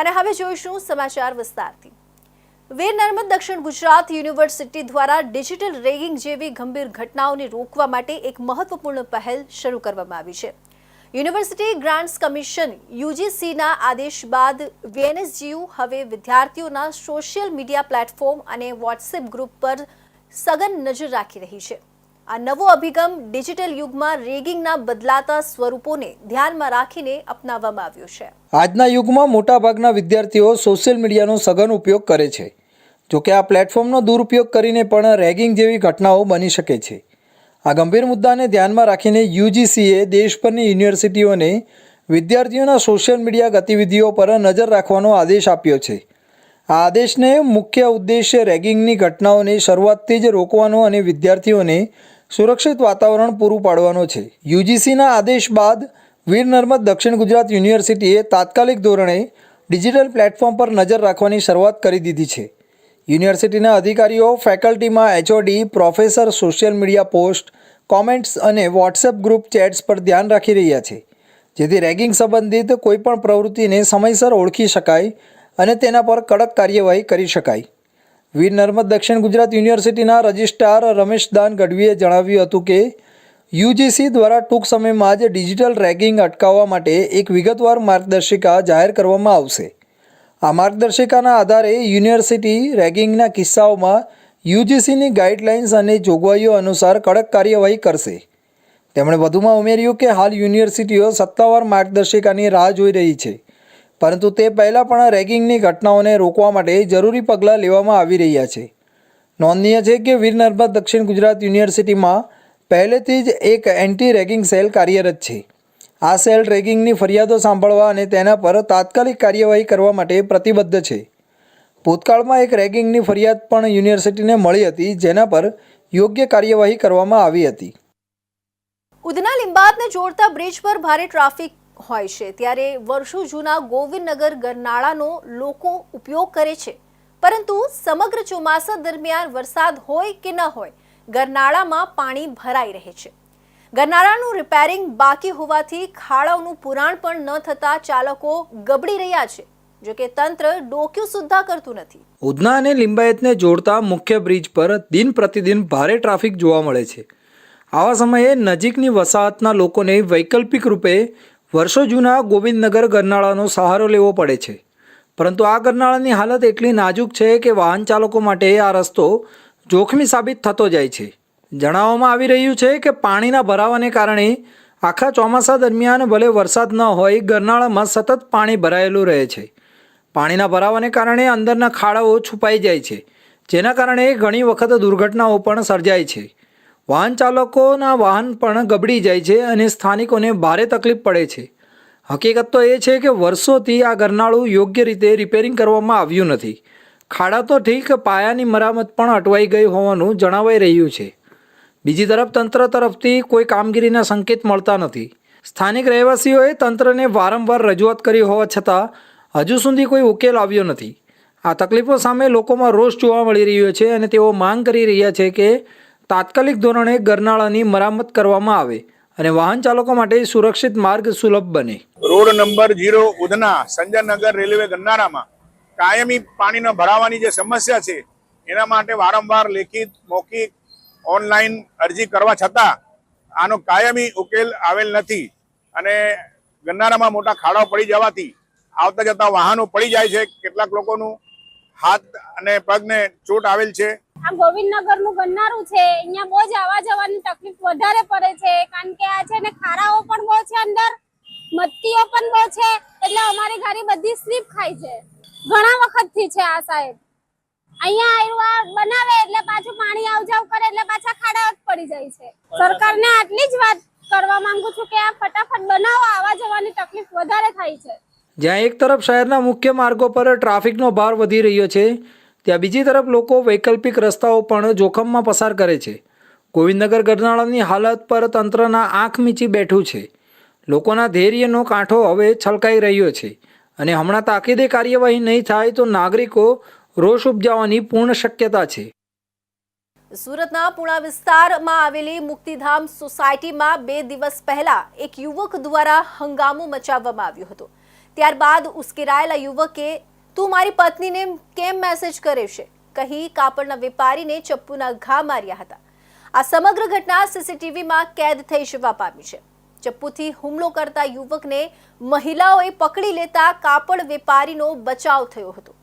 અને હવે જોઈશું સમાચાર વિસ્તારથી. વીર નર્મદ દક્ષિણ ગુજરાત યુનિવર્સિટી દ્વારા ડિજિટલ રેગિંગ જેવી ગંભીર ઘટનાઓને રોકવા માટે એક મહત્વપૂર્ણ પહેલ શરૂ કરવામાં આવી છે. યુનિવર્સિટી ગ્રાન્ટ્સ કમિશન, યુજીસીના આદેશ બાદ વીએનએસજીયુ હવે વિદ્યાર્થીઓના સોશિયલ મીડિયા પ્લેટફોર્મ અને વોટ્સએપ ગ્રુપ પર સઘન નજર રાખી રહી છે. આ નવો અભિગમ ડિજિટલ યુગમાં રેગિંગના બદલાતા સ્વરૂપોને ધ્યાનમાં રાખીને અપનાવવામાં આવ્યો છે. આજના યુગમાં મોટાભાગના વિદ્યાર્થીઓ સોશિયલ મીડિયાનો સઘન ઉપયોગ કરે છે. જોકે આ પ્લેટફોર્મનો દુરુપયોગ કરીને પણ રેગિંગ જેવી ઘટનાઓ બની શકે છે. આ ગંભીર મુદ્દાને ધ્યાનમાં રાખીને યુજીસીએ દેશભરની યુનિવર્સિટીઓને વિદ્યાર્થીઓના સોશિયલ મીડિયા ગતિવિધિઓ પર નજર રાખવાનો આદેશ આપ્યો છે. આ આદેશને મુખ્ય ઉદ્દેશ્ય રેગિંગની ઘટનાઓને શરૂઆતથી જ રોકવાનો અને વિદ્યાર્થીઓને સુરક્ષિત વાતાવરણ પૂરું પાડવાનો છે. યુજીસીના આદેશ બાદ વીર નર્મદ દક્ષિણ ગુજરાત યુનિવર્સિટીએ તાત્કાલિક ધોરણે ડિજિટલ પ્લેટફોર્મ પર નજર રાખવાની શરૂઆત કરી દીધી છે. યુનિવર્સિટીના અધિકારીઓ, ફેકલ્ટીમાં HOD, professor, social media post, comments અને વોટ્સએપ ગ્રુપ ચેટ્સ પર ધ્યાન રાખી રહ્યા છે. જેથી રેગિંગ સંબંધિત કોઈપણ પ્રવૃત્તિને સમયસર ઓળખી શકાય અને તેના પર કડક કાર્યવાહી કરી શકાય. વીર નર્મદ દક્ષિણ ગુજરાત યુનિવર્સિટીના રજિસ્ટ્રાર રમેશ દાન ગઢવીએ જણાવ્યું હતું કે, યુજીસી દ્વારા ટૂંક સમયમાં જ ડિજિટલ રેગિંગ અટકાવવા માટે એક વિગતવાર માર્ગદર્શિકા જાહેર કરવામાં આવશે. આ માર્ગદર્શિકાના આધારે યુનિવર્સિટી રેગિંગના કિસ્સાઓમાં યુજીસીની ગાઈડલાઇન્સ અને જોગવાઈઓ અનુસાર કડક કાર્યવાહી કરશે. તેમણે વધુમાં ઉમેર્યું કે, હાલ યુનિવર્સિટીઓ સત્તાવાર માર્ગદર્શિકાની રાહ જોઈ રહી છે. પરંતુ તે પહેલાં પણ રેગિંગની ઘટનાઓને રોકવા માટે જરૂરી પગલાં લેવામાં આવી રહ્યા છે. નોંધનીય છે કે વીર નર્મદ દક્ષિણ ગુજરાત યુનિવર્સિટીમાં પહેલેથી જ એક એન્ટી રેગિંગ સેલ કાર્યરત છે. આ સેલ રેગિંગની ફરિયાદો સાંભળવા અને તેના પર તાત્કાલિક કાર્યવાહી કરવા માટે પ્રતિબદ્ધ છે. ભૂતકાળમાં એક રેગિંગની ફરિયાદ પણ યુનિવર્સિટીને મળી હતી, જેના પર યોગ્ય કાર્યવાહી કરવામાં આવી હતી. ઉધના લિંબાયતને જોડતા બ્રિજ પર ભારે ટ્રાફિક હોય છે. ત્યારે વર્ષો જૂના ગોવિંદનગર ગરનાળાનો લોકો ઉપયોગ કરે છે. પરંતુ સમગ્ર ચોમાસા દરમિયાન વરસાદ હોય કે ન હોય, ગરનાળામાં પાણી ભરાઈ રહે છે. ગરનાળાનું રિપેરિંગ બાકી હોવાથી ખાડાઓનું પુરાણ પણ ન થતા ચાલકો ગબડી રહ્યા છે. જો કે તંત્ર ડોક્યું સુદ્ધા કરતું નથી. ઉધના અને લિંબાયતને જોડતા મુખ્ય બ્રિજ પર દિન પ્રતિદિન ભારે ટ્રાફિક જોવા મળે છે. આવા સમયે નજીકની વસાહતના લોકોને વૈકલ્પિક રૂપે વર્ષો જૂના ગોવિંદનગર ગરનાળાનો સહારો લેવો પડે છે. પરંતુ આ ગરનાળાની હાલત એટલી નાજુક છે કે વાહન ચાલકો માટે આ રસ્તો જોખમી સાબિત થતો જાય છે. જણાવવામાં આવી રહ્યું છે કે પાણીના ભરાવાને કારણે આખા ચોમાસા દરમિયાન ભલે વરસાદ ન હોય, ગરનાળામાં સતત પાણી ભરાયેલું રહે છે. પાણીના ભરાવાને કારણે અંદરના ખાડાઓ છુપાઈ જાય છે, જેના કારણે ઘણી વખત દુર્ઘટનાઓ પણ સર્જાય છે. વાહન ચાલકોના વાહન પણ ગબડી જાય છે અને સ્થાનિકોને ભારે તકલીફ પડે છે. હકીકત તો એ છે કે વર્ષોથી આ ગરનાળું યોગ્ય રીતે રિપેરિંગ કરવામાં આવ્યું નથી. ખાડા તો ઠીક, પાયાની મરામત પણ અટવાઈ ગઈ હોવાનું જણાવાઈ રહ્યું છે. બીજી તરફ તંત્ર તરફથી કોઈ કામગીરીના સંકેત મળતા નથી. સ્થાનિક રહેવાસીઓએ તંત્રને વારંવાર રજૂઆત કરી હોવા છતાં, હજુ સુધી કોઈ ઉકેલ આવ્યો નથી. આ તકલીફો સામે લોકોમાં રોષ જોવા મળી રહ્યો છે અને તેઓ માંગ કરી રહ્યા છે કે તાત્કાલિક ધોરણે ગરનાળાની મરામત કરવામાં આવે અને વાહન ચાલકો માટે સુરક્ષિત માર્ગ સુલભ બને. Road number zero Udhna Sanjaynagar railway ગરનાળામાં કાયમી પાણીનો ભરાવાની જે સમસ્યા છે, એના માટે વારંવાર લેખિત, મૌખિક, ઓનલાઈન અરજી કરવા છતાં આનો કાયમી ઉકેલ આવેલ નથી અને ગરનાળામાં મોટા ખાડાઓ પડી જવાથી આવતા જતા વાહનો પડી જાય છે. કેટલાક લોકોનું હાથ અને પગને ચોટ આવેલ છે. આ ગોવિંદનગરનું ગન્નારું છે. અહીંયા બહુ જ આવા જવાની તકલીફ વધારે પડે છે. કારણ કે આ છે ને ખારાઓ પણ બહુ છે અંદર, મત્તીઓ પણ બહુ છે. એટલે અમારી ગાડી બધી સ્લીપ ખાય છે. ઘણા વખતથી છે આ સાહેબ. અહીંયા આવ્યું આ બનાવે એટલે પાછું પાણી આવજાવ કરે એટલે પાછા ખાડા પડી જાય છે. સરકારને આટલી જ વાત કરવા માંગુ છું કે આ ફટાફટ બનાવો આવા જવાની તકલીફ વધારે થાય છે. જ્યાં એક તરફ શહેરના મુખ્ય માર્ગો પર ટ્રાફિકનો ભાર વધી રહ્યો છે ત્યાં બીજી તરફ લોકો વૈકલ્પિક રસ્તાઓ પણ જોખમમાં પસાર કરે છે. ગોવિંદનગર ગરનાળાની હાલત પર તંત્રના આંખ મીચી બેઠું છે. લોકોના ધૈર્યનો કાંઠો હવે છલકાઈ રહ્યો છે અને હમણાં તાકીદે કાર્યવાહી નહીં થાય તો નાગરિકો રોષ ઉપજાવવાની પૂર્ણ શક્યતા છે. સુરતના પુણા વિસ્તારમાં આવેલી મુક્તિધામ સોસાયટીમાં બે દિવસ પહેલા એક યુવક દ્વારા હંગામો મચાવવામાં આવ્યો હતો. ત્યારબાદ ઉશ્કેરાયેલા યુવકે તું મારી પત્નીને કેમ મેસેજ કરે છે? કહી કાપડના વેપારીને ચપ્પુના ઘા માર્યા હતા. આ સમગ્ર ઘટના સીસીટીવીમાં કેદ થઈ જવા પામી છે. ચપ્પુથી હુમલો કરતા યુવકને મહિલાઓએ પકડી લેતા કાપડ વેપારીનો બચાવ થયો હતો.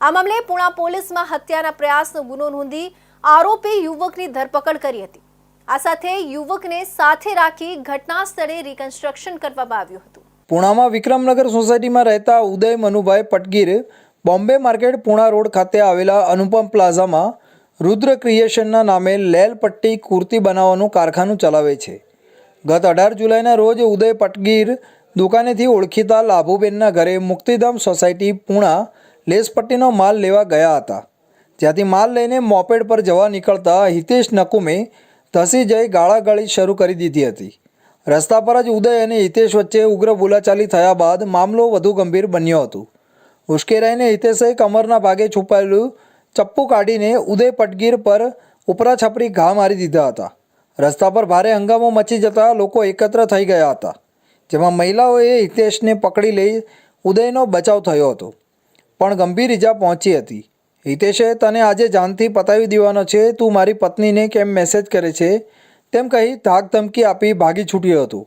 આ મામલે પુણા પોલીસમાં હત્યાના પ્રયાસનો ગુનો નોંધી આરોપી યુવકની ધરપકડ કરી હતી. આ સાથે યુવકને સાથે રાખી ઘટના સ્થળે રિકન્સ્ટ્રક્શન કરવામાં આવ્યું હતું. પૂણામાં વિક્રમનગર સોસાયટીમાં રહેતા ઉદય મનુભાઈ પટગીર બોમ્બે માર્કેટ પૂણા રોડ ખાતે આવેલા અનુપમ પ્લાઝામાં રુદ્ર ક્રિએશનના નામે લેલ પટ્ટી કુર્તી બનાવવાનું કારખાનું ચલાવે છે. ગત અઢાર જુલાઈના રોજ ઉદય પટગીર દુકાનેથી ઓળખીતા લાભુબેનના ઘરે મુક્તિધામ સોસાયટી પૂણા લેસપટ્ટીનો માલ લેવા ગયા હતા. જ્યાંથી માલ લઈને મોપેડ પર જવા નીકળતા હિતેશ નકુમે ધસી જઈ ગાળાગાળી શરૂ કરી દીધી હતી. રસ્તા પર જ ઉદય અને હિતેશ વચ્ચે ઉગ્ર બોલાચાલી થયા બાદ મામલો વધુ ગંભીર બન્યો હતો. ઉશ્કેરાઈને હિતેશે કમરના ભાગે છુપાયેલું ચપ્પુ કાઢીને ઉદય પટગીર પર ઉપરા છપરી ઘા મારી દીધા હતા. રસ્તા પર ભારે હંગામો મચી જતા લોકો એકત્ર થઈ ગયા હતા, જેમાં મહિલાઓએ હિતેશને પકડી લઈ ઉદયનો બચાવ થયો હતો. પણ ગંભીર ઈજા પહોંચી હતી. હિતેશે, તને આજે જાનથી પતાવી દેવાનો છે. તું મારી પત્નીને કેમ મેસેજ કરે છે? તેમ કહી ધાક ધમકી આપી ભાગી છૂટ્યો હતો.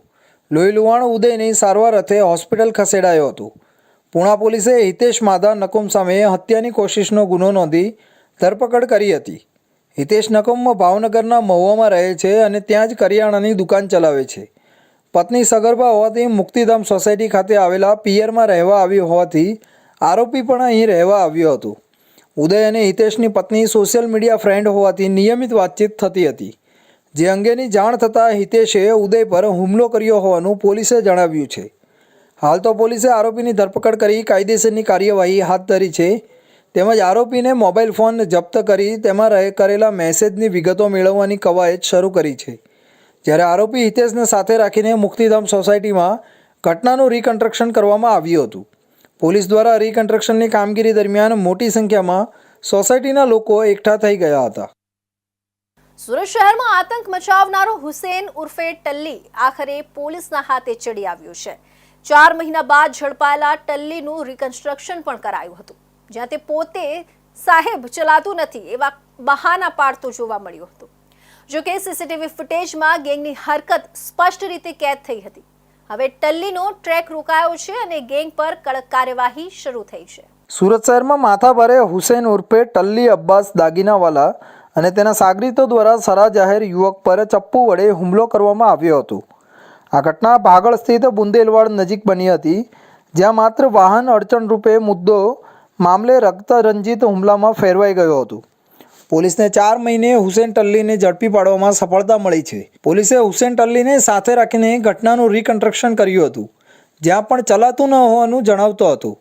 લોહી લુવાણ ઉદયની સારવાર અર્થે હોસ્પિટલ ખસેડાયો હતો. પૂણા પોલીસે હિતેશ માધા નકુમ સામે હત્યાની કોશિશનો ગુનો નોંધી ધરપકડ કરી હતી. હિતેશ નકુમ ભાવનગરના મહુવામાં રહે છે અને ત્યાં જ કરિયાણાની દુકાન ચલાવે છે. પત્ની સગર્ભા હોવાથી મુક્તિધામ સોસાયટી ખાતે આવેલા પિયરમાં રહેવા આવી હોવાથી આરોપી પણ અહીં રહેવા આવ્યો હતો. ઉદય અને હિતેશની પત્ની સોશિયલ મીડિયા ફ્રેન્ડ હોવાથી નિયમિત વાતચીત થતી હતી. જે અંગેની જાણ થતાં હિતેશે ઉદય પર હુમલો કર્યો હોવાનું પોલીસે જણાવ્યું છે. હાલ તો પોલીસે આરોપીની ધરપકડ કરી કાયદેસરની કાર્યવાહી હાથ ધરી છે. તેમજ આરોપીને મોબાઈલ ફોન જપ્ત કરી તેમાં રહે કરેલા મેસેજની વિગતો મેળવવાની કવાયત શરૂ કરી છે. જ્યારે આરોપી હિતેશને સાથે રાખીને મુક્તિધામ સોસાયટીમાં ઘટનાનું રિકન્સ્ટ્રક્શન કરવામાં આવ્યું હતું. પોલીસ દ્વારા રિકન્સ્ટ્રક્શનની કામગીરી દરમિયાન મોટી સંખ્યામાં સોસાયટીના લોકો એકઠા થઈ ગયા હતા. સુરત શહેરમાં આતંક મચાવનારો હુસેન ઉર્ફે ટલ્લી આખરે પોલીસના હાથે ચડી આવ્યો છે. ચાર મહિના બાદ ઝડપાયેલા ટલ્લીનું રિકન્સ્ટ્રક્શન પણ કરાયું હતું. જ્યાં તે પોતે સાહેબ ચલાતું નથી એવા બહાના પાડતો જોવા મળ્યો હતો. જોકે સીસીટીવી ફૂટેજમાં ગેંગની હરકત સ્પષ્ટ રીતે કેદ થઈ હતી. હવે ટલ્લીનો ટ્રેક રોકાયો છે અને ગેંગ પર કડક કાર્યવાહી શરૂ થઈ છે. સુરત શહેરમાં માથાભારે હુસેન ઉર્ફે ટલ્લી અબ્બાસ દાગીનાવાલા અને તેના સાગરીતો દ્વારા સરા જાહેર યુવક પર ચપ્પુ વડે હુમલો કરવામાં આવ્યો હતો. આ ઘટના ભાગળ સ્થિત બુંદેલવાડ નજીક બની હતી, જ્યાં માત્ર વાહન અડચણ રૂપે મુદ્દો મામલે રક્તરંજિત હુમલામાં ફેરવાઈ ગયો હતો. પોલીસને ચાર મહિને હુસેન ટલ્લીને ઝડપી પાડવામાં સફળતા મળી છે. પોલીસે હુસેન ટલ્લીને સાથે રાખીને ઘટનાનું રિકન્સ્ટ્રક્શન કર્યું હતું, જ્યાં પણ ચલાતું ન હોવાનું જણાવતો હતો.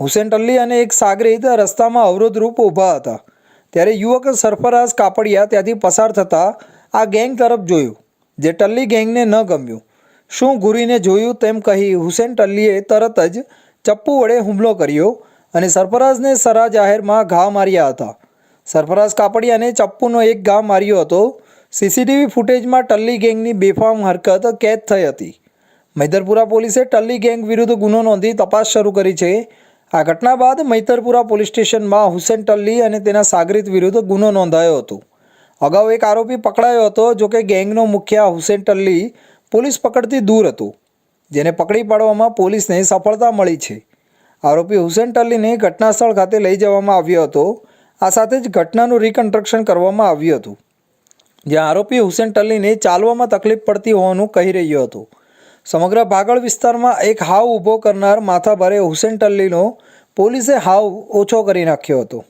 હુસેન ટલ્લી અને એક સાગરીત રસ્તામાં અવરોધરૂપ ઊભા હતા. ત્યારે યુવક સરફરાઝ કાપડિયા ત્યાંથી પસાર થતાં આ ગેંગ તરફ જોયું, જે ટલ્લી ગેંગને ન ગમ્યું. શું ઘૂરીને જોયું તેમ કહી હુસેન ટલ્લીએ તરત જ ચપ્પુ વડે હુમલો કર્યો અને સરફરાઝને સરા જાહેરમાં ઘા માર્યા હતા. સરફરાઝ કાપડિયાને ચપ્પુનો એક ઘા માર્યો હતો. સીસીટીવી ફૂટેજમાં ટલ્લી ગેંગની બેફામ હરકત કેદ થઈ હતી. મૈદરપુરા પોલીસે ટલ્લી ગેંગ વિરુદ્ધ ગુનો નોંધી તપાસ શરૂ કરી છે. આ ઘટના બાદ મૈતરપુરા પોલીસ સ્ટેશનમાં હુસેન ટલ્લી અને તેના સાગરીત વિરુદ્ધ ગુનો નોંધાયો હતો. અગાઉ એક આરોપી પકડાયો હતો, જો કે ગેંગનો મુખ્ય હુસેન ટલ્લી પોલીસ પકડથી દૂર હતો, જેને પકડી પાડવામાં પોલીસને સફળતા મળી છે. આરોપી હુસેન ટલ્લીને ઘટનાસ્થળ ખાતે લઈ જવામાં આવ્યો હતો. આ સાથે જ ઘટનાનું રિકન્સ્ટ્રક્શન કરવામાં આવ્યું હતું. જ્યાં આરોપી હુસેન ટલ્લીને ચાલવામાં તકલીફ પડતી હોવાનું કહી રહ્યો હતો. સમગ્ર ભાગળ વિસ્તારમાં એક હાવ ઊભો કરનાર માથાભારે હુસેન ટલ્લીનો પોલીસે હાવ ઓછો કરી નાખ્યો હતો.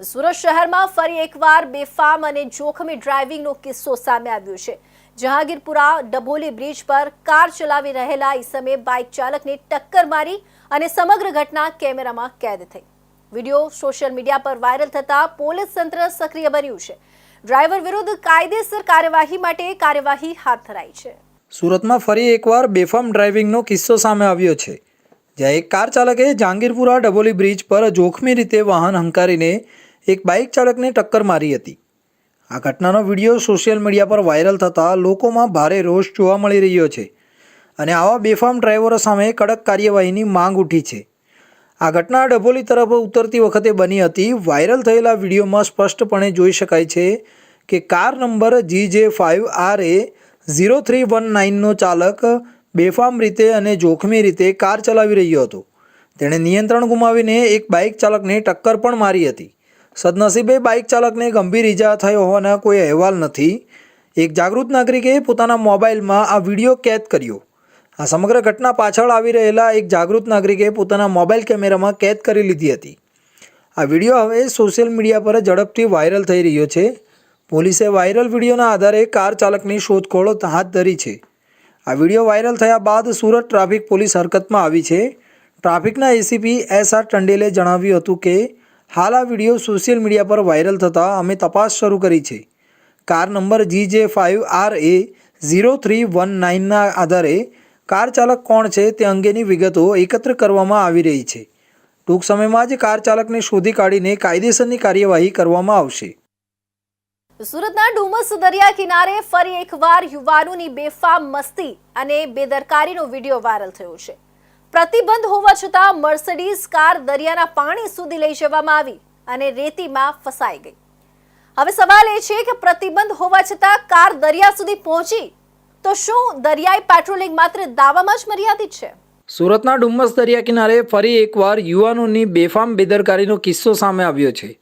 સુરત શહેરમાં ફરી એકવાર બેફામ અને જોખમી ડ્રાઇવિંગનો કિસ્સો સામે આવ્યો છે. જહાંગીરપુરા ડભોલી બ્રિજ પર કાર ચલાવી રહેલા ઈસમે બાઇક ચાલકને ટક્કર મારી અને સમગ્ર ઘટના કેમેરામાં કેદ થઈ. વીડિયો સોશિયલ મીડિયા પર વાયરલ થતા પોલીસ તંત્ર સક્રિય બન્યું છે. ડ્રાઈવર વિરુદ્ધ કાયદેસર કાર્યવાહી માટે કાર્યવાહી હાથ ધરાઈ છે. સુરતમાં ફરી એકવાર બેફામ ડ્રાઇવિંગનો કિસ્સો સામે આવ્યો છે, જ્યાં એક કાર ચાલકે જહાંગીરપુરા ડબોલી બ્રિજ પર જોખમી રીતે વાહન હંકારીને એક બાઇક ચાલકને ટક્કર મારી હતી. આ ઘટનાનો વીડિયો સોશિયલ મીડિયા પર વાયરલ થતાં લોકોમાં ભારે રોષ જોવા મળી રહ્યો છે અને આવા બેફામ ડ્રાઈવરો સામે કડક કાર્યવાહીની માંગ ઉઠી છે. આ ઘટના ડભોલી તરફ ઉતરતી વખતે બની હતી. વાયરલ થયેલા વિડીયોમાં સ્પષ્ટપણે જોઈ શકાય છે કે car number G J five R A zero three one નાઇનનો ચાલક બેફામ રીતે અને જોખમી રીતે કાર ચલાવી રહ્યો હતો. તેણે નિયંત્રણ ગુમાવીને એક બાઇક ચાલકને ટક્કર પણ મારી હતી. સદનસીબે બાઇક ચાલકને ગંભીર ઈજા થઈ હોવાના કોઈ અહેવાલ નથી. એક જાગૃત નાગરિકે પોતાના મોબાઈલમાં આ વીડિયો કેદ કર્યો. આ સમગ્ર ઘટના પાછળ આવી રહેલા એક જાગૃત નાગરિકે પોતાના મોબાઈલ કેમેરામાં કેદ કરી લીધી હતી. આ વીડિયો હવે સોશિયલ મીડિયા પર ઝડપથી વાયરલ થઈ રહ્યો છે. પોલીસે વાયરલ વિડીયોના આધારે કાર ચાલકની શોધખોળ હાથ ધરી છે. આ વીડિયો વાયરલ થયા બાદ સુરત ટ્રાફિક પોલીસ હરકતમાં આવી છે. ટ્રાફિકના એસીપી એસ આર ટંડેલે જણાવ્યું હતું કે, હાલ આ વીડિયો સોશિયલ મીડિયા પર વાયરલ થતાં અમે તપાસ શરૂ કરી છે. Car number G J five R A zero three one નાઇનના આધારે કાર ચાલક કોણ છે તે અંગેની વિગતો એકત્ર કરવામાં આવી રહી છે. ટૂંક સમયમાં જ કાર ચાલકને શોધી કાઢીને કાયદેસરની કાર્યવાહી કરવામાં આવશે. સુરતના ડુમસ દરિયા કિનારે ફરી એકવાર યુવાનોની બેફામ મસ્તી અને બેદરકારીનો વીડિયો વાયરલ થયો છે. પ્રતિબંધ હોવા છતાં મર્સિડીઝ કાર દરિયાના પાણી સુધી લઈ જવામાં આવી અને રેતીમાં ફસાઈ ગઈ. હવે સવાલ એ છે કે પ્રતિબંધ હોવા છતાં કાર દરિયા સુધી પહોંચી તો શું દરિયાઈ પેટ્રોલિંગ માત્ર દાવામાં જ મર્યાદિત છે? સુરતના ડુમસ દરિયા કિનારે ફરી એકવાર યુવાનોની બેફામ બેદરકારીનો કિસ્સો સામે આવ્યો છે.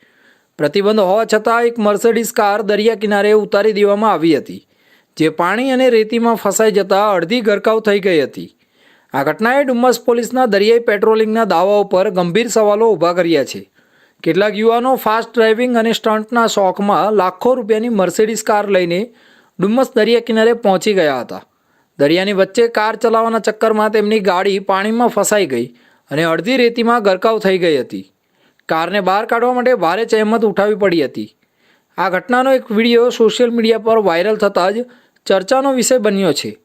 પ્રતિબંધ હોવા છતાં એક મર્સિડીઝ કાર દરિયા કિનારે ઉતારી દેવામાં આવી હતી, જે પાણી અને રેતીમાં ફસાઈ જતાં અડધી ગરકાવ થઈ ગઈ હતી. આ ઘટનાએ ડુમ્મસ પોલીસના દરિયાઈ પેટ્રોલિંગના દાવાઓ પર ગંભીર સવાલો ઊભા કર્યા છે. કેટલાક યુવાનો ફાસ્ટ ડ્રાઇવિંગ અને સ્ટન્ટના શોખમાં લાખો રૂપિયાની મર્સિડીઝ કાર લઈને ડુમ્મસ દરિયા કિનારે પહોંચી ગયા હતા. દરિયાની વચ્ચે કાર ચલાવવાના ચક્કરમાં તેમની ગાડી પાણીમાં ફસાઈ ગઈ અને અડધી રેતીમાં ગરકાવ થઈ ગઈ હતી. કારને બહાર કાઢવા માટે ભારે જહેમત ઉઠાવવી પડી હતી. આ ઘટનાનો એક વીડિયો સોશિયલ મીડિયા પર વાયરલ થતાં જ ચર્ચાનો વિષય બન્યો છે.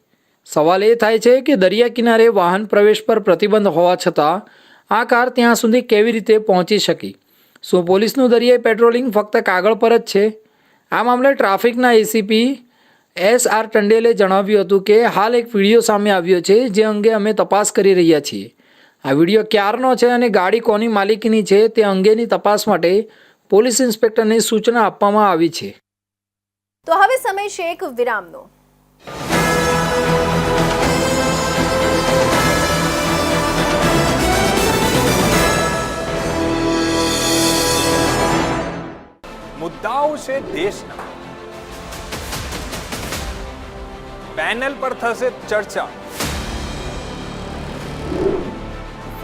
સવાલ એ થાય છે કે દરિયા કિનારે વાહન પ્રવેશ પર પ્રતિબંધ હોવા છતાં આ કાર ત્યાં સુધી કેવી રીતે પહોંચી શકી? શું પોલીસનું દરિયાઈ પેટ્રોલિંગ ફક્ત કાગળ પર જ છે? આ મામલે ટ્રાફિકના એસીપી એસ આર ટંડેલે જણાવ્યું હતું કે હાલ એક વીડિયો સામે આવ્યો છે જે અંગે અમે તપાસ કરી રહ્યા છીએ. આ વીડિયો ક્યારનો છે અને ગાડી કોની માલિકીની છે તે અંગેની તપાસ માટે પોલીસ ઇન્સ્પેક્ટરને સૂચના આપવામાં આવી છે. તો હવે સમય છે એક વિરામનો. મુદ્દાઓ છે દેશના. પેનલ પર થશે ચર્ચા.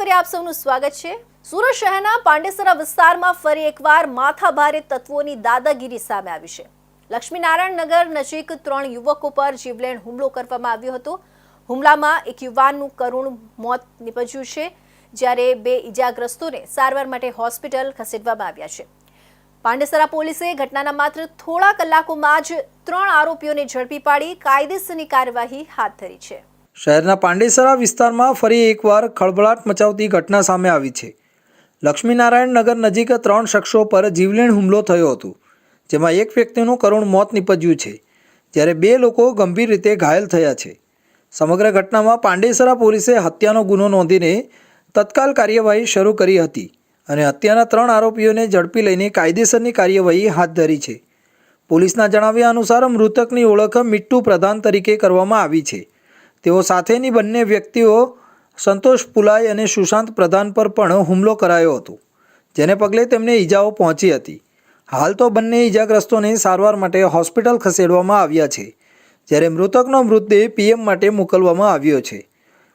ફરી આપ સૌનું સ્વાગત છે. સુરત શહેરના પાંડેસરા વિસ્તારમાં ફરી એકવાર માથાભારે તત્વોની દાદાગીરી સામે આવી છે. લક્ષ્મીનારાયણ નગર નજીક ત્રણ યુવકો પર જીવલેણ હુમલો કરવામાં આવ્યો હતો. હુમલામાં એક યુવાનનું કરુણ મોત નીપજ્યું છે, જ્યારે બે ઈજાગ્રસ્તોને સારવાર માટે હોસ્પિટલ ખસેડવામાં આવ્યા છે. પાંડેસરા પોલીસે ઘટનાના માત્ર થોડા કલાકોમાં જ ત્રણ આરોપીઓને ઝડપી પાડી કાયદેસરની કાર્યવાહી હાથ ધરી છે. શહેરના પાંડેસરા વિસ્તારમાં ફરી એકવાર ખળભળાટ મચાવતી ઘટના સામે આવી છે. લક્ષ્મીનારાયણ નગર નજીક ત્રણ શખ્સો પર જીવલેણ હુમલો થયો હતો, જેમાં એક વ્યક્તિનું કરુણ મોત નીપજ્યું છે, જ્યારે બે લોકો ગંભીર રીતે ઘાયલ થયા છે. સમગ્ર ઘટનામાં પાંડેસરા પોલીસે હત્યાનો ગુનો નોંધીને તત્કાલ કાર્યવાહી શરૂ કરી હતી અને હત્યાના ત્રણ આરોપીઓને ઝડપી લઈને કાયદેસરની કાર્યવાહી હાથ ધરી છે. પોલીસના જણાવ્યા અનુસાર મૃતકની ઓળખ મિટ્ટુ પ્રધાન તરીકે કરવામાં આવી છે. તેઓ સાથેની બંને વ્યક્તિઓ સંતોષ પુલાઈ અને સુશાંત પ્રધાન પર પણ હુમલો કરાયો હતો, જેને પગલે તેમને ઈજાઓ પહોંચી હતી. હાલ તો બંને ઈજાગ્રસ્તોને સારવાર માટે હોસ્પિટલ ખસેડવામાં આવ્યા છે, જ્યારે મૃતકનો મૃતદેહ પીએમ માટે મોકલવામાં આવ્યો છે.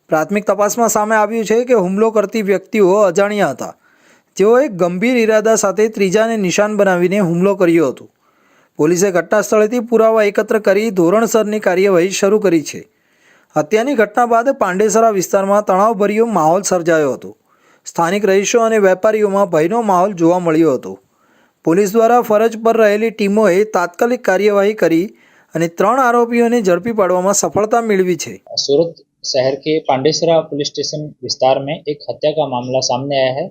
પ્રાથમિક તપાસમાં સામે આવ્યું છે કે હુમલો કરતી વ્યક્તિઓ અજાણ્યા હતા. જેઓએ ગંભીર ઇરાદા સાથે ત્રીજાને નિશાન બનાવીને હુમલો કર્યો હતો. પોલીસે ઘટના સ્થળેથી પુરાવા એકત્ર કરી ધોરણસરની કાર્યવાહી શરૂ કરી છે. હત્યાની ઘટના બાદ પાંડેસરા વિસ્તારમાં તણાવભર્યો માહોલ સર્જાયો હતો સ્થાનિક રહીશો અને વેપારીઓમાં ભયનો માહોલ જોવા મળ્યો હતો પોલીસ દ્વારા ફરજ પર રહેલી ટીમોએ તાત્કાલિક કાર્યવાહી કરી અને ત્રણ આરોપીઓને ઝડપી પાડવામાં સફળતા મેળવી છે सूरत शहर के पांडेसरा पुलिस स्टेशन विस्तार में एक हत्या का मामला सामने आया है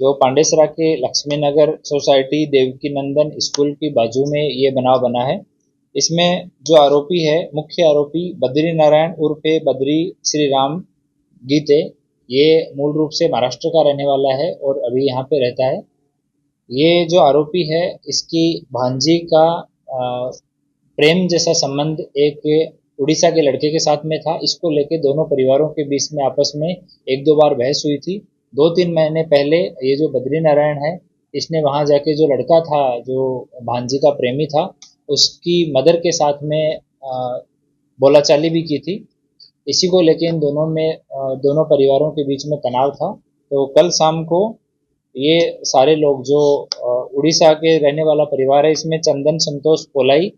जो पांडेसरा के लक्ष्मी नगर सोसाइटी देवकी नंदन स्कूल की बाजू में ये बनाव बना है इसमें जो आरोपी है, मुख्य आरोपी बद्री नारायण उर्फे बद्री श्री राम गीते, ये मूल रूप से महाराष्ट्र का रहने वाला है और अभी यहाँ पे रहता है। ये जो आरोपी है, इसकी भांजी का प्रेम जैसा संबंध एक उड़ीसा के लड़के के साथ में था। इसको लेके दोनों परिवारों के बीच में आपस में एक दो बार बहस हुई थी। दो तीन महीने पहले ये जो बद्री नारायण है, इसने वहाँ जाके जो लड़का था, जो भांजी का प्रेमी था उसकी मदर के साथ में बोलाचाली भी की थी। इसी को लेके इन दोनों में दोनों परिवारों के बीच में तनाव था। तो कल शाम को ये सारे लोग जो उड़ीसा के रहने वाला परिवार है, इसमें चंदन संतोष पोलाई,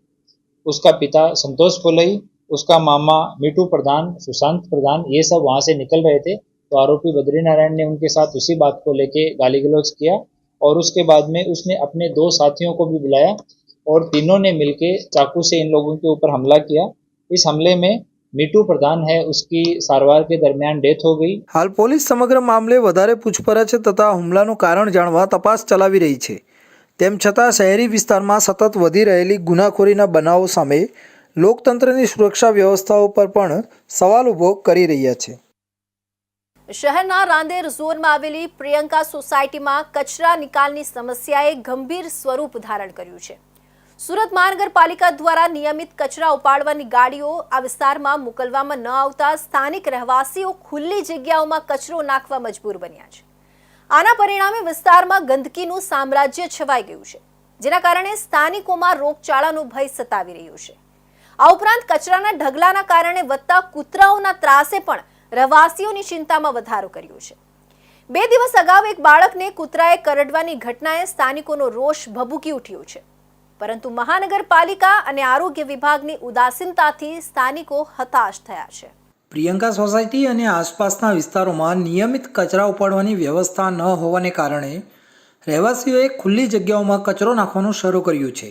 उसका पिता संतोष पोलई, उसका मामा मिठू प्रधान, सुशांत प्रधान, ये सब वहाँ से निकल रहे थे। तो आरोपी बद्री नारायण ने उनके साथ उसी बात को लेके गाली गलौज किया और उसके बाद में उसने अपने दो साथियों को भी बुलाया। और तीनों ने मिलके चाकू से इन लोगों के ऊपर हमला किया इस हमले में मिठू प्रधान है उसकी सारवार के दरमियान डेथ हो गई હાલ પોલીસ સમગ્ર મામલે વધારે પૂછપરછ તથા હુમલાનું કારણ જાણવા તપાસ ચલાવી રહી છે તેમ છતાં શહેરી વિસ્તારમાં સતત વધી રહેલી ગુનાખોરીના બનાવો સામે લોકતંત્રની સુરક્ષા વ્યવસ્થાઓ પર પણ સવાલ ઊભો કરી રહ્યા છે શહેરના રાંદેર ઝોનમાં આવેલી પ્રિયંકા સોસાયટીમાં કચરા નિકાલની સમસ્યાએ ગંભીર સ્વરૂપ ધારણ કર્યું છે સુરત મહાનગરપાલિકા દ્વારા નિયમિત કચરા ઉપાડવાની ગાડીઓ આ વિસ્તારમાં મોકલવામાં ન આવતા સ્થાનિક રહેવાસીઓ ખુલ્લી જગ્યાઓમાં કચરો નાખવા મજબૂર બન્યા છે. આના પરિણામે વિસ્તારમાં ગંદકીનું સામ્રાજ્ય છવાઈ ગયું છે, જેના કારણે સ્થાનિકોમાં રોગચાળાનો ભય સતાવી રહ્યો છે. આ ઉપરાંત કચરાના ઢગલાના કારણે વધતા કૂતરાઓના ત્રાસે પણ રહેવાસીઓની ચિંતામાં વધારો કર્યો છે. બે દિવસ અગાઉ એક બાળકને કૂતરાએ કરડવાની ઘટનાએ સ્થાનિકોનો રોષ ભભૂકી ઉઠ્યો છે. પરંતુ મહાનગરપાલિકા અને આરોગ્ય વિભાગની ઉદાસીનતાથી સ્થાનિકો હતાશ થયા છે. પ્રિયંકા સોસાયટી અને આસપાસના વિસ્તારોમાં નિયમિત કચરા ઉપાડવાની વ્યવસ્થા ન હોવાને કારણે રહેવાસીઓએ ખુલ્લી જગ્યાઓમાં કચરો નાખવાનું શરૂ કર્યું છે.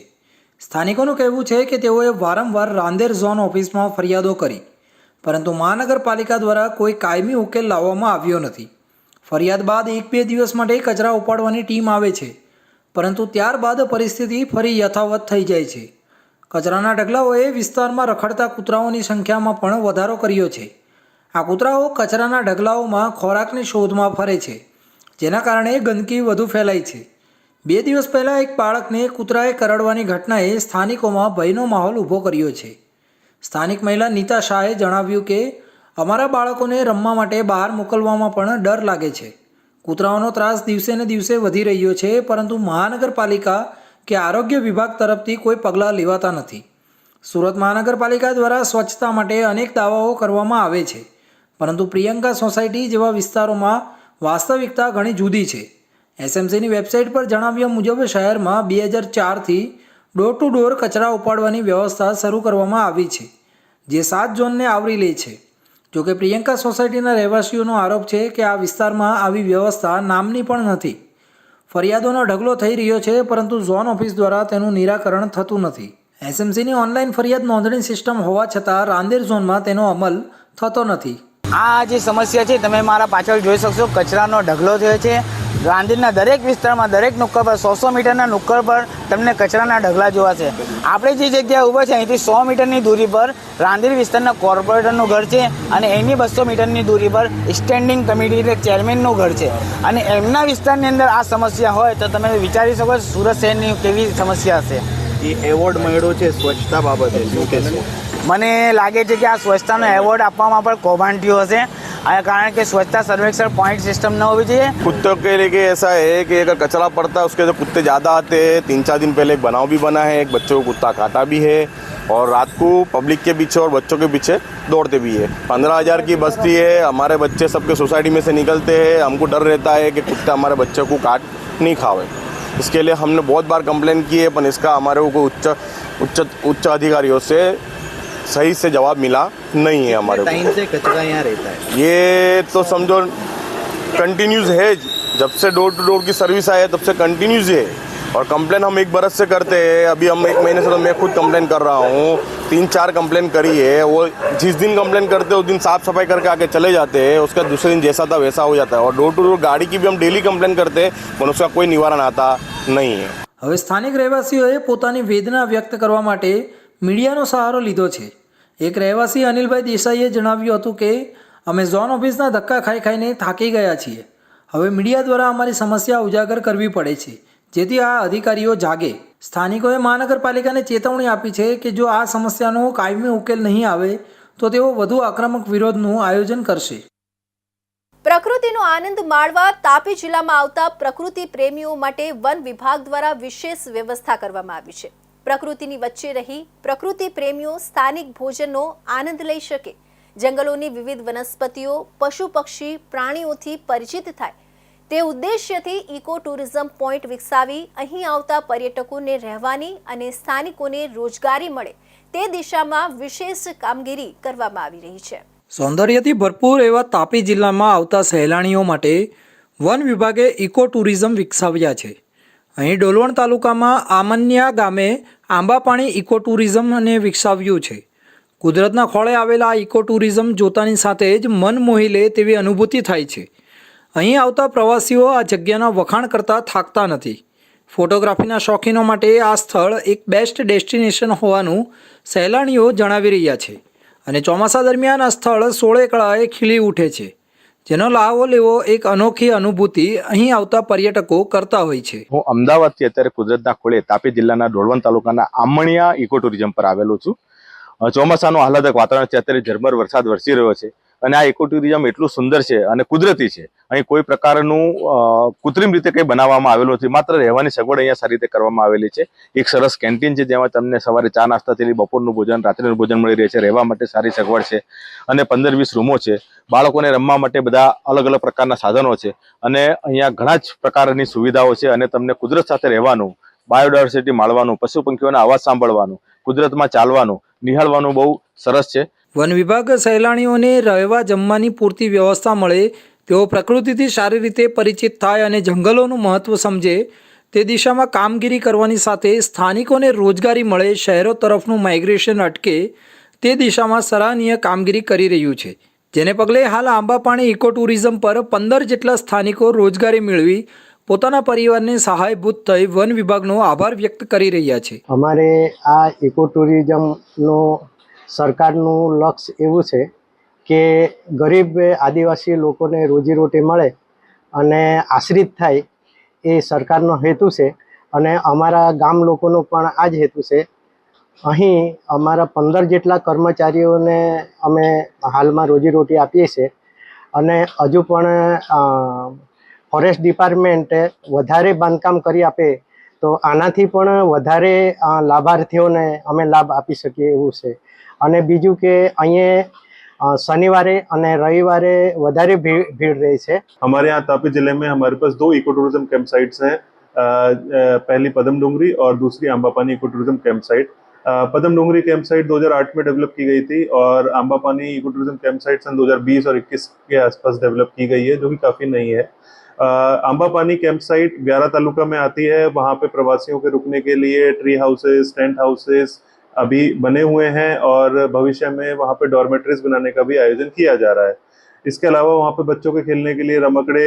સ્થાનિકોનું કહેવું છે કે તેઓએ વારંવાર રાંદેર ઝોન ઓફિસમાં ફરિયાદો કરી, પરંતુ મહાનગરપાલિકા દ્વારા કોઈ કાયમી ઉકેલ લાવવામાં આવ્યો નથી. ફરિયાદ બાદ એક બે દિવસ માટે કચરા ઉપાડવાની ટીમ આવે છે. પરંતુ ત્યારબાદ પરિસ્થિતિ ફરી યથાવત થઈ જાય છે. કચરાના ઢગલાઓએ વિસ્તારમાં રખડતા કૂતરાઓની સંખ્યામાં પણ વધારો કર્યો છે. આ કૂતરાઓ કચરાના ઢગલાઓમાં ખોરાકની શોધમાં ફરે છે, જેના કારણે ગંદકી વધુ ફેલાય છે. બે દિવસ પહેલાં એક બાળકને કૂતરાએ કરડવાની ઘટનાએ સ્થાનિકોમાં ભયનો માહોલ ઊભો કર્યો છે. સ્થાનિક મહિલા નીતા શાહે જણાવ્યું કે, અમારા બાળકોને રમવા માટે બહાર મોકલવામાં પણ ડર લાગે છે. કૂતરાઓનો ત્રાસ દિવસે ને દિવસે વધી રહ્યો છે, પરંતુ મહાનગરપાલિકા કે આરોગ્ય વિભાગ તરફથી કોઈ પગલાં લેવાતા નથી. સુરત મહાનગરપાલિકા દ્વારા સ્વચ્છતા માટે અનેક દાવાઓ કરવામાં આવે છે, પરંતુ પ્રિયંકા સોસાયટી જેવા વિસ્તારોમાં વાસ્તવિકતા ઘણી જુદી છે. એસએમસીની વેબસાઇટ પર જણાવ્યા મુજબ, શહેરમાં બે હજાર ચારથી ડોર ટુ ડોર કચરા ઉપાડવાની વ્યવસ્થા શરૂ કરવામાં આવી છે, જે સાત ઝોનને આવરી લે છે. જોકે પ્રિયંકા સોસાયટીના રહેવાસીઓનો આરોપ છે કે આ વિસ્તારમાં આવી વ્યવસ્થા નામની પણ નથી. ફરિયાદોનો ઢગલો થઈ રહ્યો છે, પરંતુ ઝોન ઓફિસ દ્વારા તેનું નિરાકરણ થતું નથી. એસએમસીની ઓનલાઈન ફરિયાદ નોંધણી સિસ્ટમ હોવા છતાં રાંદેર ઝોનમાં તેનો અમલ થતો નથી. આ જે સમસ્યા છે, તમે મારા પાછળ જોઈ શકશો. કચરાનો ઢગલો થયો છે. રાંદેરના દરેક વિસ્તારમાં દરેક નુક્કર પર, સો સો મીટરના નુક્કર પર તમને કચરાના ઢગલા જોવા છે. આપણે જે જગ્યાએ ઊભા છે અહીંથી સો મીટરની દૂરી પર રાંદેર વિસ્તારના કોર્પોરેટરનું ઘર છે અને એની બસો મીટરની દૂરી પર સ્ટેન્ડિંગ કમિટી એટલે ચેરમેનનું ઘર છે. અને એમના વિસ્તારની અંદર આ સમસ્યા હોય તો તમે વિચારી શકો સુરત શહેરની કેવી સમસ્યા હશે. એ એવોર્ડ મળ્યો છે સ્વચ્છતા બાબતે શું કહેશો મને લાગે છે કે આ સ્વચ્છતાનો એવોર્ડ આપવામાં પણ કૌભાંડ થયું હશે આ કારણ કે સ્વચ્છતા સર્વેક્ષણ પોઈન્ટ સિસ્ટમ ન હોવી જોઈએ कुत्तों के लिए ऐसा है कि अगर कचरा पड़ता है उसके जो कुत्ते ज़्यादा आते हैं तीन चार दिन पहले एक बनाव भी बना है एक बच्चे को कुत्ता काटा भी है और रात को पब्लिक के पीछे और बच्चों के पीछे दौड़ते भी है पंद्रह हजार की बस्ती है हमारे बच्चे सबके सोसाइटी में से निकलते हैं हमको डर रहता है कि कुत्ता हमारे बच्चों को काट नहीं खावे इसके लिए हमने बहुत बार कंप्लेन की है पर इसका हमारे को उच्च उच्च उच्च अधिकारियों से सही से जवाब मिला नहीं है हमारे टाइम से कचरा यहाँ रहता है। ये तो समझो कंटिन्यूज है जब से डोर टू डोर की सर्विस आई है, तब से कंटिन्यूज है। और कंप्लेन हम एक बरस से करते हैं अभी हम एक महीने से तो मैं खुद कंप्लेन कर रहा हूँ तीन चार कंप्लेन करी है वो जिस दिन कंप्लेन करते हैं उस दिन साफ सफाई करके आके चले जाते हैं उसका दूसरे दिन जैसा था वैसा हो जाता है और डोर टू डोर गाड़ी की भी हम डेली कंप्लेन करते हैं पर उसका कोई निवारण आता नहीं है હવે સ્થાનિક રહેવાસીઓએ પોતાની વેદના વ્યક્ત કરવા માટે મીડિયાનો સહારો લીધો છે એક રહેવાસી અનિલભાઈ દેસાઈએ જણાવ્યું હતું કે અમે ઝોન ઓફિસના ધક્કા ખાઈ ખાઈને થાકી ગયા છીએ હવે મીડિયા દ્વારા અમારી સમસ્યા ઉજાગર કરવી પડે છે જેથી આ અધિકારીઓ જાગે. સ્થાનિકોએ મહાનગરપાલિકાને ચેતવણી આપી છે કે જો આ સમસ્યાનો કાયમી ઉકેલ નહીં આવે, તો તેઓ વધુ આક્રમક વિરોધનું આયોજન કરશે. પ્રકૃતિનો આનંદ માણવા તાપી જિલ્લામાં આવતા પ્રકૃતિ પ્રેમીઓ માટે વન વિભાગ દ્વારા વિશેષ વ્યવસ્થા કરવામાં આવી છે. પ્રકૃતિની વચ્ચે રહી પ્રકૃતિ પ્રેમીઓ સ્થાનિક ભોજનનો આનંદ લઈ શકે. જંગલોની વિવિધ વનસ્પતિઓ, પશુ પક્ષી, પ્રાણીઓથી પરિચિત થાય. તે ઉદ્દેશ્યથી ઇકો ટુરિઝમ પોઈન્ટ વિકસાવી અહીં આવતા પર્યટકોને રહેવાની અને સ્થાનિકોને રોજગારી મળે તે દિશામાં વિશેષ કામગીરી કરવામાં આવી રહી છે. સૌંદર્યથી ભરપૂર એવા તાપી જિલ્લામાં આવતા સહેલાણીઓ માટે વન વિભાગે ઇકો ટુરિઝમ વિકસાવ્યા છે. અહીં ડોલવણ તાલુકામાં આમન્યા ગામે આંબાપાણી ઇકો ટુરિઝમને વિકસાવ્યું છે. કુદરતના ખોળે આવેલા આ ઇકો ટુરિઝમ જોતાની સાથે જ મન મોહી લે તેવી અનુભૂતિ થાય છે. અહીં આવતા પ્રવાસીઓ આ જગ્યાના વખાણ કરતાં થાકતા નથી. ફોટોગ્રાફીના શોખીનો માટે આ સ્થળ એક બેસ્ટ ડેસ્ટિનેશન હોવાનું સહેલાણીઓ જણાવી રહ્યા છે અને ચોમાસા દરમિયાન આ સ્થળ સોળે કળાએ ખીલી ઉઠે છે. જેનો લાવો લેવો એક અનોખી અનુભૂતિ અહીં આવતા પર્યટકો કરતા હોય છે. હું અમદાવાદથી અત્યારે કુદરતના ખોળે તાપી જિલ્લાના ડોળવણ તાલુકાના આમણિયા ઇકો ટુરિઝમ પર આવેલો છું. ચોમાસાનું આહલાદક વાતાવરણ છે. અત્યારે ઝરમર વરસાદ વરસી રહ્યો છે. અને આ ઇકો એટલું સુંદર છે અને કુદરતી છે. અહીં કોઈ પ્રકારનું કૃત્રિમ રીતે કંઈ બનાવવામાં આવેલું નથી. માત્ર રહેવાની સગવડ અહીંયા સારી રીતે કરવામાં આવેલી છે. એક સરસ કેન્ટીન છે જેમાં તમને સવારે ચા નાસ્તાથી બપોરનું ભોજન, રાત્રિનું ભોજન મળી રહે છે. રહેવા માટે સારી સગવડ છે અને પંદર વીસ રૂમો છે. બાળકોને રમવા માટે બધા અલગ અલગ પ્રકારના સાધનો છે અને અહીંયા ઘણા જ પ્રકારની સુવિધાઓ છે અને તમને કુદરત સાથે રહેવાનું, બાયોડાયવર્સિટી માણવાનું પશુ પંખીઓના અવાજ સાંભળવાનું, કુદરતમાં ચાલવાનું, નિહાળવાનું બહુ સરસ છે. વન વિભાગ સહેલાણીઓને રહેવા જમવાની પૂરતી વ્યવસ્થા મળે, તેઓ પ્રકૃતિથી સારી રીતે પરિચિત થાય અને જંગલોનું મહત્ત્વ સમજે, તે દિશામાં કામગીરી કરવાની સાથે સ્થાનિકોને રોજગારી મળે, શહેરો તરફનું માઇગ્રેશન અટકે, તે દિશામાં સરાહનીય કામગીરી કરી રહ્યું છે. જેને પગલે હાલ આંબાપાણી ઇકો ટુરિઝમ પર પંદર જેટલા સ્થાનિકો રોજગારી મેળવી, પોતાના પરિવારને સહાયભૂત થઈ વન વિભાગનો આભાર વ્યક્ત કરી રહ્યા છે. અમારે આ ઇકો ટુરિઝમનું સરકારનું લક્ષ્ય એવું છે કે ગરીબ આદિવાસી લોકોને રોજીરોટી મળે અને આશ્રિત થાય એ સરકારનો હેતુ છે અને અમારા ગામ લોકોનો પણ આ જ હેતુ છે. અહીં અમારા પંદર જેટલા કર્મચારીઓને અમે હાલમાં રોજીરોટી આપીએ છીએ અને હજુ પણ ફોરેસ્ટ ડિપાર્ટમેન્ટે વધારે બાંધકામ કરી આપે તો આનાથી પણ વધારે લાભાર્થીઓને અમે લાભ આપી શકીએ એવું છે. અને બીજું કે અહીંયા અ, શનિવારે અને રવિવારે વધારે ભીડ ભીડ રહે છે हमारे यहाँ तापी जिले में हमारे पास दो इको टूरिज्म कैंप साइट्स हैं अ, अ, पहली पदम डोंगरी और दूसरी Ambapani eco tourism camp site uh, Padam Dongri camp site 2008 में डेवलप की गई थी और Ambapani eco tourism camp site सन 2020 और 21 के आसपास डेवलप की गई है जो कि काफ़ी नई है uh, Ambapani camp site Vyara taluka में आती है वहाँ पे प्रवासियों के रुकने के लिए ट्री हाउसेस टेंट हाउसेस अभी बने हुए हैं और भविष्य में वहाँ पे डॉर्मेट्रीज बनाने का भी आयोजन किया जा रहा है इसके अलावा वहाँ पे बच्चों के खेलने के लिए रमकड़े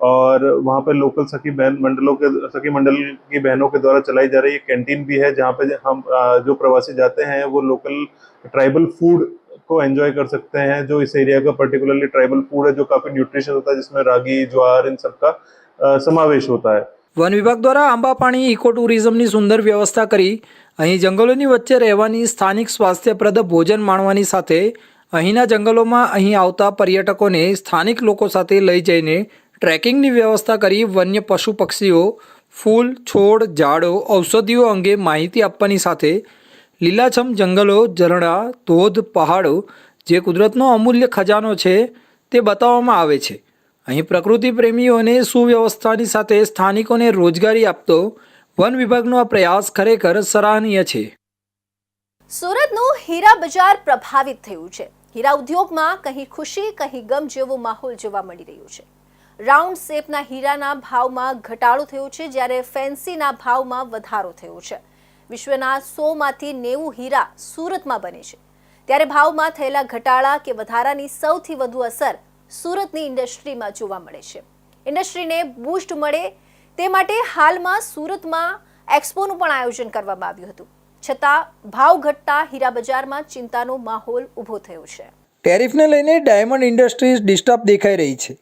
और वहाँ पे लोकल सखी बहन मंडलों के सखी मंडल की बहनों के द्वारा चलाई जा रही एक कैंटीन भी है जहाँ पे हम अ, जो प्रवासी जाते हैं वो लोकल ट्राइबल फूड को एंजॉय कर सकते हैं जो इस एरिया का पर्टिकुलरली ट्राइबल फूड है जो काफी न्यूट्रिशन होता है जिसमें रागी ज्वार इन सब का अ, समावेश होता है વન વિભાગ દ્વારા આંબાપાણી ઇકો ટુરિઝમની સુંદર વ્યવસ્થા કરી અહીં જંગલોની વચ્ચે રહેવાની સ્થાનિક સ્વાસ્થ્યપ્રદ ભોજન માણવાની સાથે અહીંના જંગલોમાં અહીં આવતા પર્યટકોને સ્થાનિક લોકો સાથે લઈ જઈને ટ્રેકિંગની વ્યવસ્થા કરી વન્ય પશુ પક્ષીઓ, ફૂલ, છોડ, ઝાડો, ઔષધિઓ અંગે માહિતી આપવાની સાથે લીલાછમ જંગલો, ઝરણા, ધોધ, પહાડો જે કુદરતનો અમૂલ્ય ખજાનો છે તે બતાવવામાં આવે છે. અહીં પ્રકૃતિ પ્રેમીઓને સુવ્યવસ્થાની સાથે સ્થાનિકોને રોજગારી આપતો વન વિભાગનો આ પ્રયાસ ખરેખર સરાહનીય છે. સુરતનું હીરા બજાર પ્રભાવિત થયું છે. હીરા ઉદ્યોગમાં કહી ખુશી કહી ગમ જેવો માહોલ જોવા મળી રહ્યો છે. રાઉન્ડ શેપના હીરાના ભાવમાં ઘટાડો થયો છે, જ્યારે ફેન્સીના ભાવમાં વધારો થયો છે. વિશ્વના સોમાંથી નેવું હીરા સુરતમાં બને છે. ત્યારે ભાવમાં થયેલા ઘટાડા કે વધારાની સૌથી વધુ અસર સુરતની ઇન્ડસ્ટ્રીમાં જોવા મળે છે. ઇન્ડસ્ટ્રીને બૂસ્ટ મળે તે માટે હાલમાં સુરતમાં એક્સપોનું પણ આયોજન કરવામાં આવ્યું હતું. છતાં, ભાવ ઘટતા હીરા બજારમાં ચિંતાનો માહોલ ઊભો થયો છે. ટેરિફને લઈને ડાયમંડ ઇન્ડસ્ટ્રીઝ ડિસ્ટર્બ દેખાઈ રહી છે.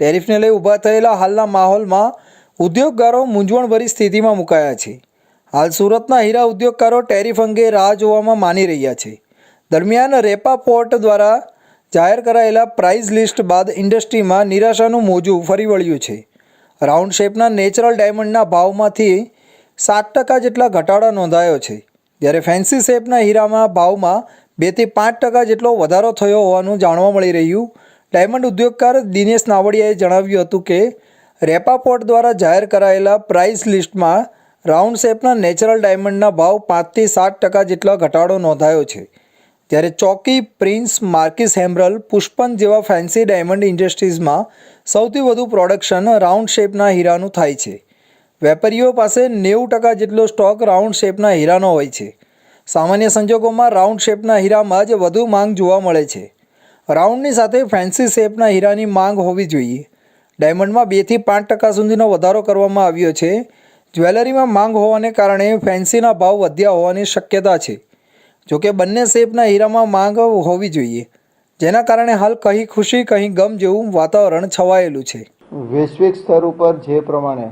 ટેરિફને લઈ ઊભા થયેલા હાલના માહોલમાં ઉદ્યોગકારો મૂંઝવણભરી સ્થિતિમાં મુકાયા છે. હાલ સુરતના હીરા ઉદ્યોગકારો ટેરિફ અંગે રાહ જોવામાં માની રહ્યા છે. દરમિયાન રેપા પોર્ટ દ્વારા જાહેર કરાયેલા પ્રાઇઝ લિસ્ટ બાદ ઇન્ડસ્ટ્રીમાં નિરાશાનું મોજું ફરી વળ્યું છે. રાઉન્ડ શેપના નેચરલ ડાયમંડના ભાવમાંથી સાત ટકા જેટલા ઘટાડો નોંધાયો છે. જ્યારે ફેન્સી શેપના હીરામાં ભાવમાં બેથી પાંચ ટકા જેટલો વધારો થયો હોવાનું જાણવા મળી રહ્યું. ડાયમંડ ઉદ્યોગકાર દિનેશ નાવડિયાએ જણાવ્યું હતું કે રેપા પોર્ટ દ્વારા જાહેર કરાયેલા પ્રાઇસ લિસ્ટમાં રાઉન્ડ શેપના નેચરલ ડાયમંડના ભાવ પાંચથી સાત ટકા જેટલો ઘટાડો નોંધાયો છે. ત્યારે ચોકી પ્રિન્સ માર્કિસ હેમરલ પુષ્પન જેવા ફેન્સી ડાયમંડ ઇન્ડસ્ટ્રીઝમાં સૌથી વધુ પ્રોડક્શન રાઉન્ડ શેપના હીરાનું થાય છે. વેપારીઓ પાસે નેવું ટકા જેટલો સ્ટોક રાઉન્ડ શેપના હીરાનો હોય છે. સામાન્ય સંજોગોમાં રાઉન્ડ શેપના હીરામાં જ વધુ માંગ જોવા મળે છે. રાઉન્ડની સાથે ફેન્સી શેપના હીરાની માંગ હોવી જોઈએ. ડાયમંડમાં બેથી પાંચ ટકા સુધીનો વધારો કરવામાં આવ્યો છે. જ્વેલરીમાં માંગ હોવાને કારણે ફેન્સીના ભાવ વધ્યા હોવાની શક્યતા છે. જોકે બંને શેપના હીરામાં માંગ હોવી જોઈએ, જેના કારણે હાલ કહી ખુશી કહી ગમ જેવું વાતાવરણ છવાયેલું છે. વૈશ્વિક સ્તર ઉપર જે પ્રમાણે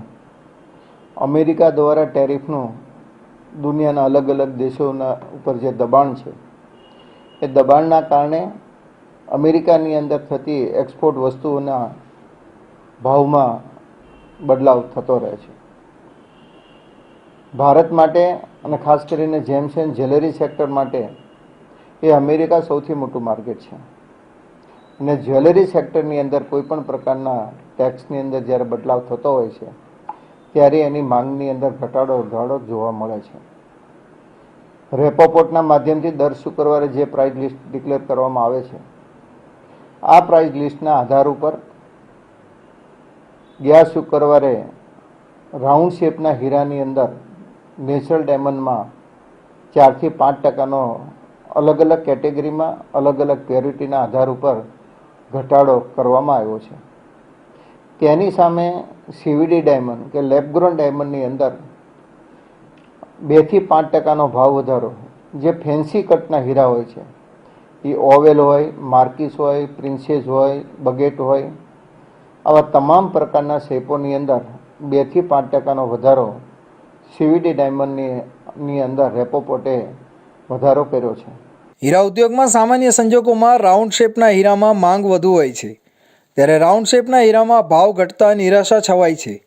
અમેરિકા દ્વારા ટેરિફનું દુનિયાના અલગ અલગ દેશોના ઉપર જે દબાણ છે, એ દબાણના કારણે અમેરિકાની અંદર થતી એક્સપોર્ટ વસ્તુઓના ભાવમાં બદલાવ થતો રહે છે. ભારત માટે અને ખાસ કરીને જેમ્સ એન્ડ જ્વેલરી સેક્ટર માટે એ અમેરિકા સૌથી મોટું માર્કેટ છે. અને જ્વેલરી સેક્ટરની અંદર કોઈ પણ પ્રકારના ટેક્સની અંદર જ્યારે બદલાવ થતો હોય છે, ત્યારે એની માંગની અંદર ઘટાડો ઘટાડો જોવા મળે છે. રેપોપોર્ટના માધ્યમથી દર શુક્રવારે જે પ્રાઇસ લિસ્ટ ડિક્લેર કરવામાં આવે છે, આ પ્રાઇસ લિસ્ટના આધાર ઉપર ગયા શુક્રવારે રાઉન્ડ શેપના હીરાની અંદર નેચરલ ડાયમંડમાં ચારથી પાંચ ટકાનો અલગ અલગ કેટેગરીમાં અલગ અલગ પ્યોરિટીના આધાર ઉપર ઘટાડો કરવામાં આવ્યો છે. તેની સામે સીવીડી ડાયમંડ કે લેબગ્રોન ડાયમંડની અંદર બેથી પાંચ ટકાનો ભાવ વધારો જે ફેન્સી કટના હીરા હોય છે. એ ઓવેલ હોય, માર્કિસ હોય, પ્રિન્સેસ હોય, બગેટ હોય, આવા તમામ પ્રકારના શેપોની અંદર બેથી પાંચ ટકાનો વધારો સીવીડી ડાયમંડની અંદર રેપોપોટે વધારો કર્યો છે. હીરા ઉદ્યોગમાં સામાન્ય સંજોગોમાં રાઉન્ડ શેપના હીરામાં માંગ વધુ હોય છે. ત્યારે રાઉન્ડ શેપના હીરામાં ભાવ ઘટતા નિરાશા છવાય છે.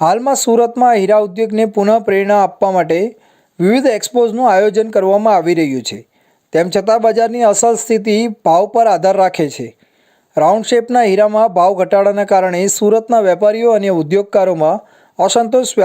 હાલમાં સુરતમાં હીરા ઉદ્યોગને પુનઃ પ્રેરણા આપવા માટે વિવિધ એક્સપોઝનું આયોજન કરવામાં આવી રહ્યું છે. તેમ છતાં બજારની અસલ સ્થિતિ ભાવ પર આધાર રાખે છે. રાઉન્ડ શેપના હીરામાં ભાવ ઘટાડાના કારણે સુરતના વેપારીઓ અને ઉદ્યોગકારોમાં અસંતોષ વ્યાપી